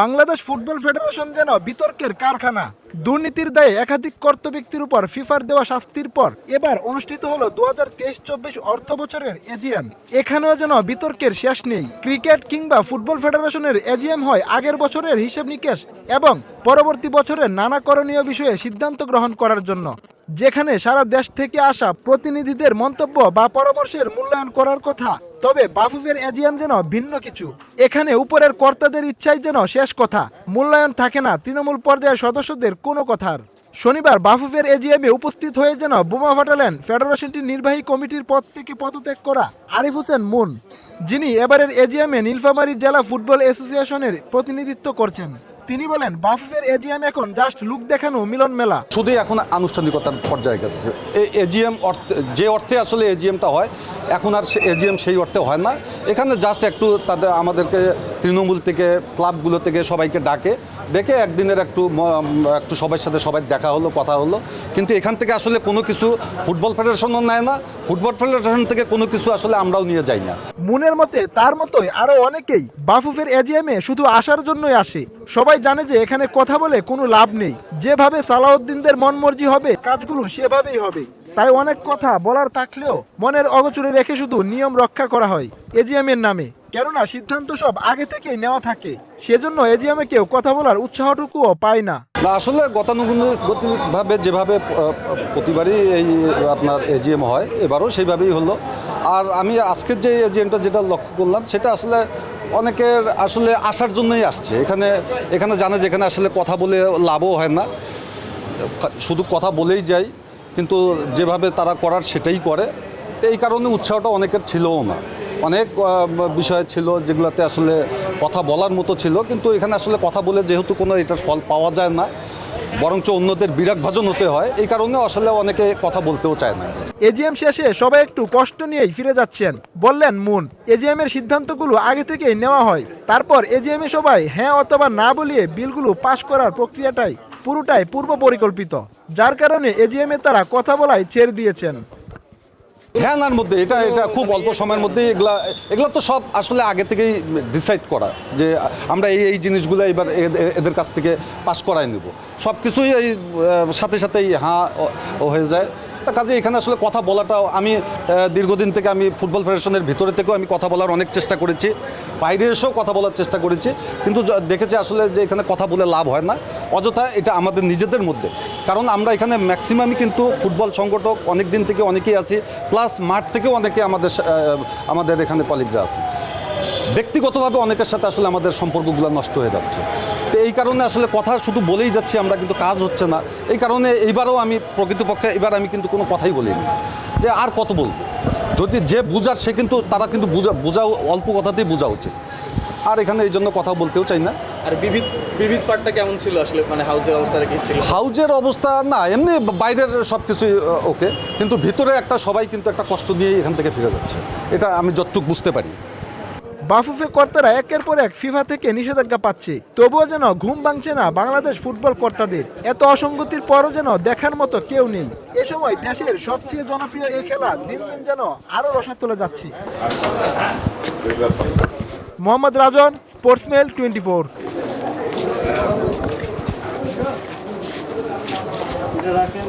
Bangladesh football federation যেন বিতর্কের কারখানা, দুর্নীতির দায়ে একাধিক কর্ত ব্যক্তির উপর ফিফার দেওয়া শাস্তির পর এবার অনুষ্ঠিত হলো দু হাজার তেইশ চব্বিশ অর্থ বছরের এজিএম। এখানেও যেন বিতর্কের শেষ নেই। ক্রিকেট কিংবা ফুটবল ফেডারেশনের এজিএম হয় আগের বছরের হিসেব নিকেশ এবং পরবর্তী বছরের নানা করণীয় বিষয়ে সিদ্ধান্ত গ্রহণ করার জন্য, যেখানে সারা দেশ থেকে আসা প্রতিনিধিদের মন্তব্য বা পরামর্শের মূল্যায়ন করার কথা তবে বাফুফের এজিএম যেন ভিন্ন কিছু। এখানে উপরের কর্তাদের ইচ্ছাই যেন শেষ কথা। মূল্যায়ন থাকে না তৃণমূল পর্যায়ের সদস্যদের কোনো কথার। শনিবার বাফুফের এজিএমে উপস্থিত হয়ে যেন বোমা ফাটালেন ফেডারেশনটির নির্বাহী কমিটির পদ থেকে পদত্যাগ করা আরিফ হোসেন মুন, যিনি এবারের এজিএমে নীলফামারী জেলা ফুটবল অ্যাসোসিয়েশনের প্রতিনিধিত্ব করছেন। তিনি বলেন, বাফুফের এজিএম এখন জাস্ট লুক দেখানো মিলন মেলা। শুধু এখন আনুষ্ঠানিকতার পর্যায়ে গেছে। এজিএম যে অর্থে আসলে এজিএমটা হয়, এখন আর এজিএম সেই অর্থে হয় না। এখানে জাস্ট একটু তাদের আমাদেরকে তৃণমূল থেকে, ক্লাবগুলো থেকে সবাইকে ডাকে। ডেকে একদিনের একটু একটু সবার সাথে সবাই দেখা হলো, কথা হলো। কিন্তু এখান থেকে আসলে কোনো কিছু ফুটবল ফেডারেশনও নেয় না। ফুটবল ফেডারেশন থেকে কোনো কিছু আসলে আমরাও নিয়ে যাই না। মনের মতে, তার মতোই আরও অনেকেই বাফুফের এজিএমে শুধু আসার জন্যই আসে। সবাই জানে যে এখানে কথা বলে কোনো লাভ নেই। যেভাবে সালাউদ্দিনদের মন মর্জি হবে, কাজগুলো সেভাবেই হবে। তাই অনেক কথা বলার থাকলেও মনের অগচরে রেখে শুধু নিয়ম রক্ষা করা হয় এজিএম এর নামে। কেননা সিদ্ধান্ত সব আগে থেকেই নেওয়া থাকে। সেজন্য এজিএমে কেউ কথা বলার উৎসাহটুকুও পায় না। না, আসলে গতানুগতিকভাবে যেভাবে প্রতিবারই এই, আপনার এজিএম হয়, এবারও সেইভাবেই হলো। আর আমি আজকের যে এজিএমটা যেটা লক্ষ্য করলাম, সেটা আসলে অনেকের আসলে আসার জন্যই আসছে। এখানে এখানে জানে যেখানে আসলে কথা বলে লাভও হয় না। শুধু কথা বলেই যায়, কিন্তু যেভাবে তারা করার সেটাই করে। এই কারণে উৎসাহটা অনেকের ছিলও না। অনেক বিষয় ছিল যেগুলোতে আসলে কথা বলার মতো ছিল, কিন্তু এখানে আসলে কথা বলে যেহেতু কোনো এটার ফল পাওয়া যায় না, বরঞ্চ অন্যদের বিরাট ভাজন হতে হয়, এই কারণে আসলে অনেকে কথা বলতেও চায় না। এজিএম শেষে সবাই একটু কষ্ট নিয়েই ফিরে যাচ্ছেন। বললেন, মুন এজিএম এর সিদ্ধান্তগুলো আগে থেকেই নেওয়া হয়। তারপর এজিএম এ সবাই হ্যাঁ অথবা না বলিয়ে বিলগুলো পাশ করার প্রক্রিয়াটাই পুরোটাই পূর্ব পরিকল্পিত যার কারণে এজিএম এ তারা কথা বলায় ছেড়ে দিয়েছেন। হ্যাঁ নার মধ্যে, এটা এটা খুব অল্প সময়ের মধ্যে এগুলা এগুলা তো সব আসলে আগে থেকেই ডিসাইড করা, যে আমরা এই এই জিনিসগুলো এবার এদের কাছ থেকে পাস করাই নেব। সব কিছুই এই সাথে সাথেই হ্যাঁ হয়ে যায়। কাজে এখানে আসলে কথা বলাটাও আমি দীর্ঘদিন থেকে আমি ফুটবল ফেডারেশনের ভিতরে থেকেও আমি কথা বলার অনেক চেষ্টা করেছি। বাইরে এসেও কথা বলার চেষ্টা করেছি। কিন্তু দেখেছি আসলে যে এখানে কথা বলে লাভ হয় না। অযথা এটা আমাদের নিজেদের মধ্যে। কারণ আমরা এখানে ম্যাক্সিমামই কিন্তু ফুটবল সংগঠক অনেক দিন থেকে অনেকেই আছি প্লাস মাঠ থেকেও অনেকে আমাদের আমাদের এখানে কলিগরা আছে ব্যক্তিগতভাবে অনেকের সাথে আসলে আমাদের সম্পর্কগুলো নষ্ট হয়ে যাচ্ছে। তো এই কারণে আসলে কথা শুধু বলেই যাচ্ছি, আমরা কিন্তু কাজ হচ্ছে না। এই কারণে এইবারও আমি প্রকৃতপক্ষে, এবার আমি কিন্তু কোনো কথাই বলিনি। যে আর কত বলব? যদি যে বুঝার, সে কিন্তু, তারা কিন্তু বুঝা, বোঝা, অল্প কথাতেই বোঝা উচিত। আর এখানে এই জন্য কথা বলতেও চাই না। আর বিবিধ বিবিধ পার্টটা কেমন ছিল আসলে? মানে হাউসের অবস্থাটা কি ছিল? হাউজের অবস্থা না এমনি বাইরের সব কিছুই ওকে। কিন্তু ভিতরে একটা সবাই কিন্তু একটা কষ্ট নিয়েই এখান থেকে ফিরে যাচ্ছে। এটা আমি যতটুকু বুঝতে পারি। বাফুফে কর্তারা একের পর এক ফিফা থেকে নিষেধাজ্ঞা পাচ্ছে। তবুও যেন ঘুম ভাঙছে না বাংলাদেশ ফুটবল কর্তাদের। এত অসঙ্গতির পরও যেন দেখার মতো কেউ নেই। এ সময় দেশের সবচেয়ে জনপ্রিয় এই খেলা দিন দিন যেন আরও রসা তুলে যাচ্ছে। Mohammad Rajon sports mail twenty four. এটা রাখেন